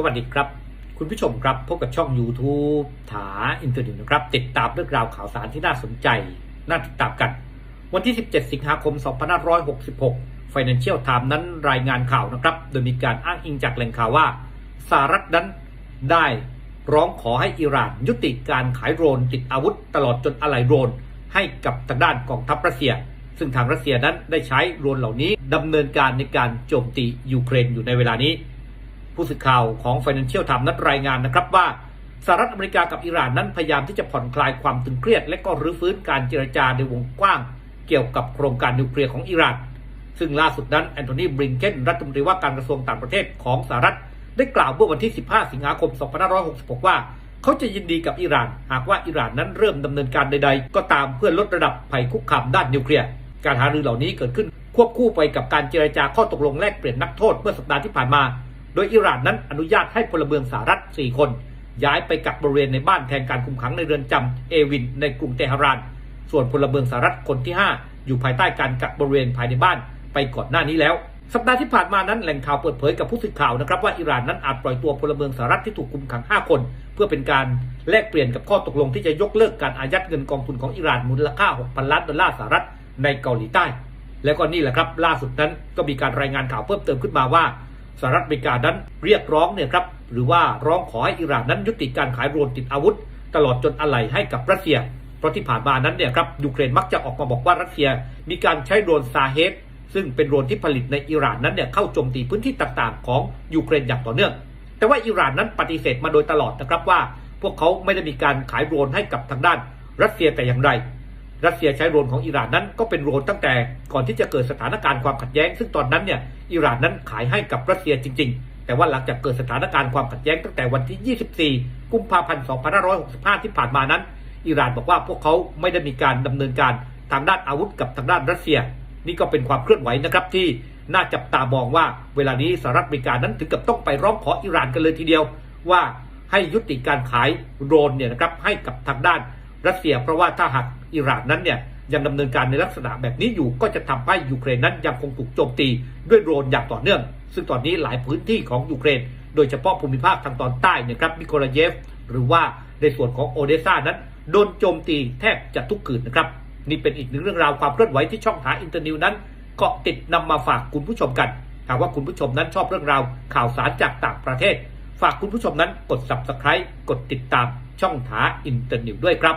สวัสดีครับ คุณผู้ชมครับพบกับช่อง YouTube ถาอินเทอร์เน็ตนะครับ ติดตามเรื่องราวข่าวสารที่น่าสนใจ น่าติดตามกัน วันที่ 17 สิงหาคม 2566 Financial Times นั้นรายงานข่าวนะครับ โดยมีการอ้างอิงจากแหล่งข่าวว่าสหรัฐนั้นได้ร้องขอให้อิหร่านยุติการขายโดรนติดอาวุธตลอดจนอะไหล่โดรนให้กับทางด้านกองทัพรัสเซีย ซึ่งทางรัสเซียนั้นได้ใช้โดรนเหล่านี้ดำเนินการในการโจมตียูเครนอยู่ในเวลานี้ ผู้สื่อข่าวของ Financial Times นั้นรายงานนะครับว่าสหรัฐอเมริกากับอิหร่านนั้นพยายามที่จะผ่อนคลายความตึงเครียด และก็รื้อฟื้นการเจรจาในวงกว้าง เกี่ยวกับโครงการนิวเคลียร์ของอิหร่าน ซึ่งล่าสุดนั้นแอนโทนีบริงเกนรัฐมนตรีว่าการกระทรวงต่างประเทศของสหรัฐ ได้กล่าวเมื่อวันที่ 15 สิงหาคม 2566 ว่า เขาจะยินดีกับอิหร่าน หากว่าอิหร่านนั้นเริ่มดำเนินการใด ๆ ก็ตามเพื่อลดระดับภัยคุกคามด้านนิวเคลียร์การหารือเหล่านี้เกิดขึ้นควบคู่ไปกับการเจรจาข้อตกลงแลกเปลี่ยนนักโทษเมื่อสัปดาห์ที่ผ่านมา โดยอิหร่านนั้นอนุญาตให้พลเมืองสหรัฐ 4 คน ย้ายไปกักบริเวณในบ้านแทนการคุมขังในเรือนจำเอวินในกรุงเตหะราน ส่วนพลเมืองสหรัฐคนที่ 5 อยู่ภายใต้การกักบริเวณภายในบ้านไปก่อนหน้านี้แล้ว สัปดาห์ที่ผ่านมานั้นแหล่งข่าวเปิดเผยกับผู้สื่อข่าวนะครับว่าอิหร่านนั้นอาจปล่อยตัวพลเมืองสหรัฐที่ถูกคุมขัง 5 คน เพื่อเป็นการแลกเปลี่ยนกับข้อตกลงที่จะยกเลิกการอายัดเงินกองทุนของอิหร่านมูลค่า 6,000 ล้านดอลลาร์สหรัฐในเกาหลีใต้ แล้วก็นี่แหละครับล่าสุดนั้นก็มีการรายงานข่าวเพิ่มเติมขึ้นมาว่า สหรัฐอเมริกานั้นเรียกร้องเนี่ยครับหรือว่าร้องขอให้อิหร่านนั้นยุติการขายโดรนติดอาวุธ ตลอดจนอะไหล่ให้กับรัสเซีย เพราะที่ผ่านมานั้นเนี่ยครับยูเครนมักจะออกมาบอกว่ารัสเซีย มีการใช้โดรนซาเฮดซึ่งเป็นโดรนที่ผลิตในอิหร่านนั้นเนี่ยเข้าโจมตีพื้นที่ต่างๆ ของยูเครนอย่างต่อเนื่อง แต่ว่าอิหร่านนั้นปฏิเสธมาโดยตลอดนะครับว่า พวกเขาไม่ได้มีการขายโดรนให้กับทางด้านรัสเซียแต่อย่างไร รัสเซียใช้โดรนของอิหร่านนั้นก็เป็นโดรนตั้งแต่ก่อนที่จะเกิดสถานการณ์ความขัดแย้ง ซึ่งตอนนั้นเนี่ยอิหร่านนั้นขายให้กับรัสเซียจริง ๆ แต่ว่าหลังจากเกิดสถานการณ์ความขัดแย้งตั้งแต่วันที่ 24 กุมภาพันธ์ 2565 ที่ผ่านมานั้น อิหร่านบอกว่าพวกเขาไม่ได้มีการดำเนินการทางด้านอาวุธกับทางด้านรัสเซีย นี่ก็เป็นความเคลื่อนไหวนะครับที่น่าจับตามองว่าเวลานี้สหรัฐอเมริกานั้นถึงกับต้องไปร้องขออิหร่านกันเลยทีเดียว ว่าให้ยุติการขายโดรนเนี่ยนะครับให้กับทางด้าน รัสเซีย เพราะว่าถ้าหากอิหร่านนั้นเนี่ยยังดำเนินการในลักษณะแบบนี้อยู่ก็จะทำให้ยูเครนนั้นยังคงถูกโจมตีด้วยโดรนอย่างต่อเนื่อง ซึ่งตอนนี้หลายพื้นที่ของยูเครน โดยเฉพาะภูมิภาคทางตอนใต้นี่ยครับมิโคลาเยฟ หรือว่าในส่วนของโอเดซานั้น โดนโจมตีแทบจะทุกคืนนะครับ นี่เป็นอีกหนึ่งเรื่องราวความเคลื่อนไหวที่ช่องหาอินเตอร์นิวนั้นเกาะติดนำมาฝากคุณผู้ชมกันหากว่าคุณผู้ชมนั้นชอบเรื่องราวข่าวสารจากต่างประเทศ ฝากคุณผู้ชมนั้นกด subscribe กดติดตาม ช่องทาอินเตอร์เน็ตด้วยครับ